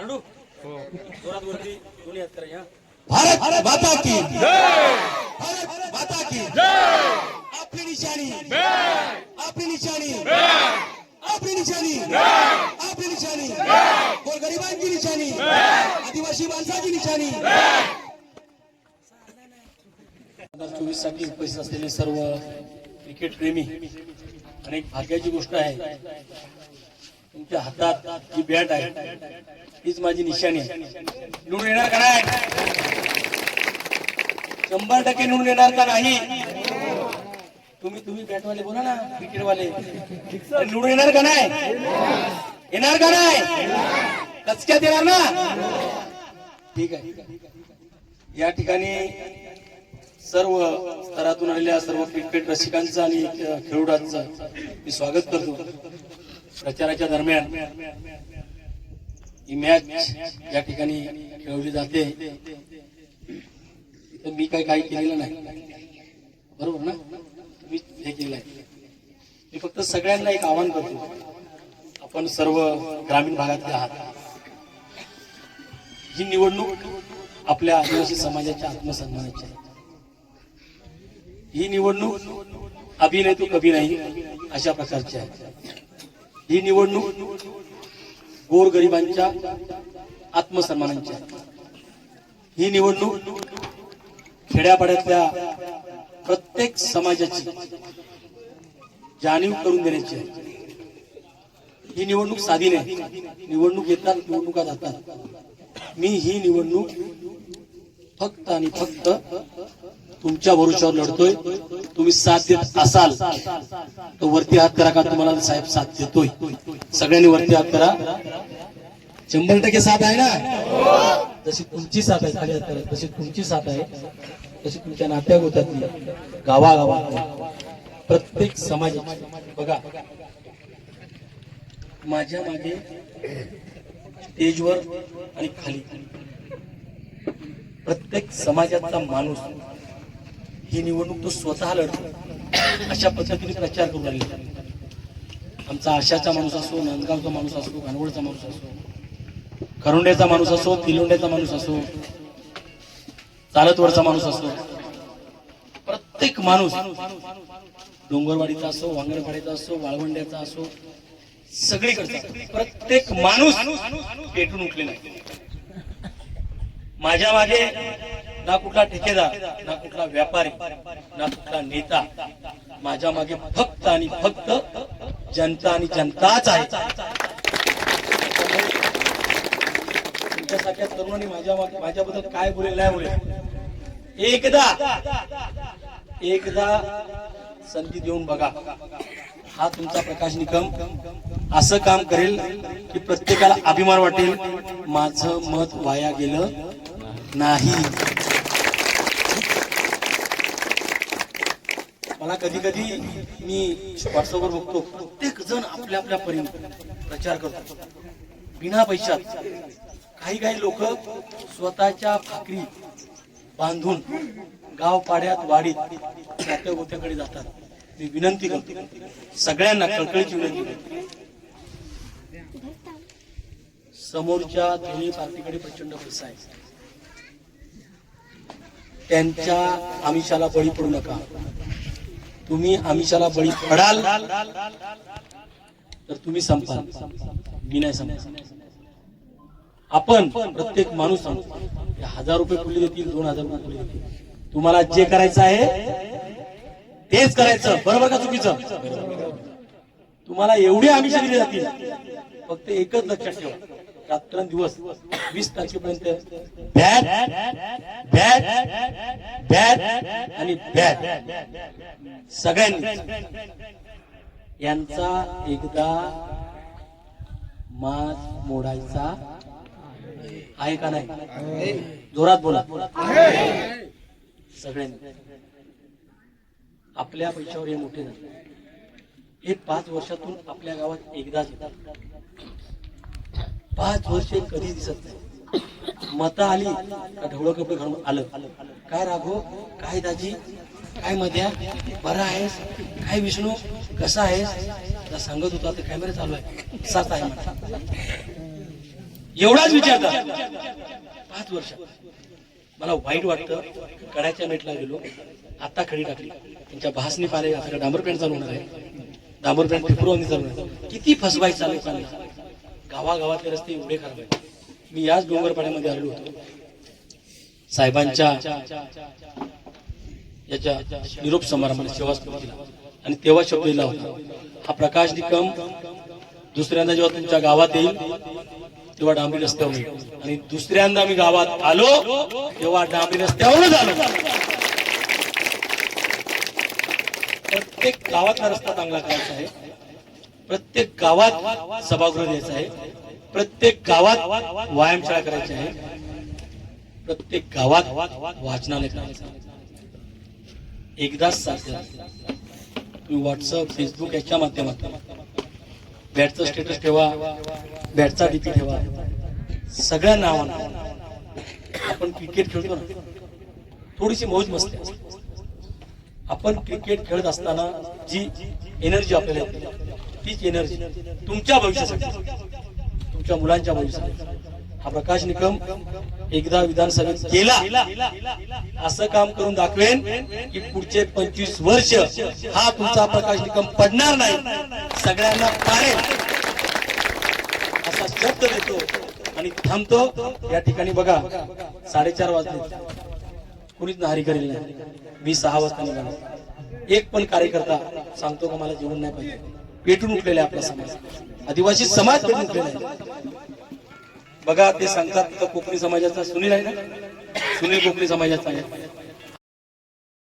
आरडू जोरात वरती दोन्ही हात करा भारत माता की। भारत माता की। आपली निशाणी। आपली निशाणी। आपली निशाणी। आपली निशाणी। गोरगरिबांची निशाणी? आदिवासी माणसाची निशाणी। चोवीससाठी उपस्थित असलेले सर्व क्रिकेट प्रेमी आणि एक भाग्याची गोष्ट आहे तुमच्या हातात जी बॅट आहे हीच माझी निशाणी आहे. निवडून येणार का नाही? शंभर टक्के निवडून येणार का नाही? तुम्ही तुम्ही बॅटवाले बोला ना क्रिकेटवाले निवडून येणार का नाही? येणार का नाही? कचक्यात येणार ना? ठीक आहे. या ठिकाणी सर्व स्तरातून आलेल्या सर्व क्रिकेट रसिकांचं आणि खेळाडूंचं मी स्वागत करतो. प्रचाराच्या दरम्यान ही मॅच या ठिकाणी खेळवली जाते. तर मी काही काही केलेलं नाही. बरोबर ना? तुम्ही हे केलं आहे. मी फक्त सगळ्यांना एक आवाहन करतो. आपण सर्व ग्रामीण भागातले आहात. ही निवडणूक आपल्या आदिवासी समाजाच्या आत्मसन्मानाची आहे. ही निवडणूक अभिनय तू तो कभी नाही अशा प्रकारची आहे. ही निवडणूक गोरगरिबांच्या आत्मसन्मानाची ही निवडणूक खेड्यापाड्यातल्या प्रत्येक समाजाची जाणीव करून देण्याची आहे. ही निवडणूक साधी नाही निवडणूक येतात निवडणुका जातात. मी ही निवडणूक फक्त आणि फक्त तुमच्या भरोशावर लढतोय. तुम्ही साथ देत असाल तर वरती हात करा का तुम्हाला? साहेब साथ देतोय. सगळ्यांनी वरती हात करा. शंभर टक्के साथ आहे ना? जशी तुमची साथ आहे खाली हात करा. तशी तुमची साथ आहे तशी तुमच्या नात्या होतात गावागावात प्रत्येक समाज बघा. माझ्या मागे स्टेजवर आणि खाली. प्रत्येक समाजाचा माणूस ही निवडणूक तो स्वतः लढतो. अशा पद्धतीने प्रचार करू लागले आमचा आशाचा माणूस असो नांदगावचा माणूस असो घानवडचा माणूस असो खरुंड्याचा माणूस असो तिलोंड्याचा माणूस असो चालतवरचा माणूस असो प्रत्येक माणूस डोंगरवाडीचा असो वांगणवाडीचा असो वाळवंड्याचा असो सगळीकडे प्रत्येक माणूस पेटून उठलेला माझ्या मागे ना कुठला ठेकेदार ना कुठला व्यापारी ना कुठला नेता. माझ्या मागे फक्त आणि फक्त जनता आणि जनताच आहे. तुमच्यासारख्या तरुणांनी माझ्या मागे माझ्याबद्दल काय बोलेल नाही बोलेल. एकदा एकदा संधी देऊन बघा. हा तुमचा प्रकाश निकम. असं काम करेल की प्रत्येकाला अभिमान वाटेल. माझं मत वाया गेलं नाही. मला कधी कधी मी व्हॉट्सअपवर बघतो. प्रत्येक जण आपल्या आपल्या परीने प्रचार करतो. बिना पैशात काही काही लोक स्वतःच्या भाकरी बांधून गाव पाड्यात वाडीत नात्या गोत्याकडे जातात. मी विनंती करतो. सगळ्यांना कळकळीची विनंती करतो. समोरच्या दोन्ही पार्टीकडे प्रचंड पैसा आहे. त्यांच्या आमिषाला बळी पडू नका. तुम्ही आमिषाला बळी पडाल तर तुम्ही संपाल. मी नाही संपाल. आपण प्रत्येक माणूस हजार रुपये पुढे देतील दोन हजार रुपये पुढे देतील. तुम्हाला जे करायचं आहे तेच करायचं. बरोबर का चुकीचं? तुम्हाला एवढी आमिष दिली जातील. फक्त एकच लक्षात ठेवा. रात्रंदिवस वीस तारखेपर्यंत बॅट बॅट बॅट आणि बॅट. सगळ्यांनी. यांचा एकदा मात मोडायचा आहे का नाही? जोरात बोला. सगळ्यांनी. आपल्या पैशावर हे मोठे झाले. हे पाच वर्षातून आपल्या गावात एकदाच येतात पाच वर्ष कधी दिसत नाही. मत आली का ढवळं कपडे घालून आलं. काय राघो काय दाजी? काय मध्या बरा आहेस? काय विष्णू? कसा आहेस? आता सांगत होता तर कॅमेरा चालू आहे. सात आहे एवढाच विचारता पाच वर्ष. मला वाईट वाटतं कडाच्या नेटला गेलो आता खडी टाकली. त्यांच्या भासनी पाले आता डांबर पॅन्ट चालू होणार आहे. डांबर पॅन्ट फेब्रुवारी चालू होणार किती फसवाय चालू चालू गावागावातले रस्ते एवढे खराब आहेत. मी याच डोंगरपाड्यामध्ये आलो होतो. साहेबांच्या याच्या निरोप समारंभाला सेवा केला. आणि तेव्हा शब्द दिला होता हा प्रकाश निकम दुसऱ्यांदा जेव्हा तुमच्या गावात येईल तेव्हा डांबरी रस्त्यावर येईल. आणि दुसऱ्यांदा मी गावात आलो तेव्हा डांबरी रस्त्यावरच आलो प्रत्येक गावातला रस्ता चांगला करायचा आहे. प्रत्येक गावात सभागृह द्यायचं आहे. प्रत्येक गावात व्यायामशाळा करायची आहे. प्रत्येक गावात वाचनालय करायचं आहे. एकदाच साध्य तुम्ही व्हॉट्सअप फेसबुक याच्या माध्यमातून. बॅटचा स्टेटस ठेवा. बॅटचा डीपी ठेवा. सगळ्या नावांना. आपण क्रिकेट खेळतो ना. थोडीशी मौज मस्ती आपण क्रिकेट खेळत असताना जी एनर्जी आपल्याला तीच एनर्जी तुमच्या भविष्यासाठी. तुमच्या मुलांच्या भविष्यासाठी. हा प्रकाश निकम एकदा विधानसभेत गेला असं काम करून दाखवेन की पुढचे पंचवीस वर्ष हा तुमचा प्रकाश निकम पडणार नाही. सगळ्यांना पाडेल असा शब्द देतो आणि थांबतो. या ठिकाणी बघा साडेचार वाजले. कुणीच नाहरी करेल नाही. मी सहा वाजता निघालो. एक पण कार्यकर्ता सांगतो का मला जेवण नाही पाहिजे. पेटून उठलेला आहे आपला समाज. आदिवासी समाज पेटून उठलेला आहे. बघा ते सांगतात कोकणी समाजाचा सुनील आहे ना? सुनील कोकणी समाजाचा आहे.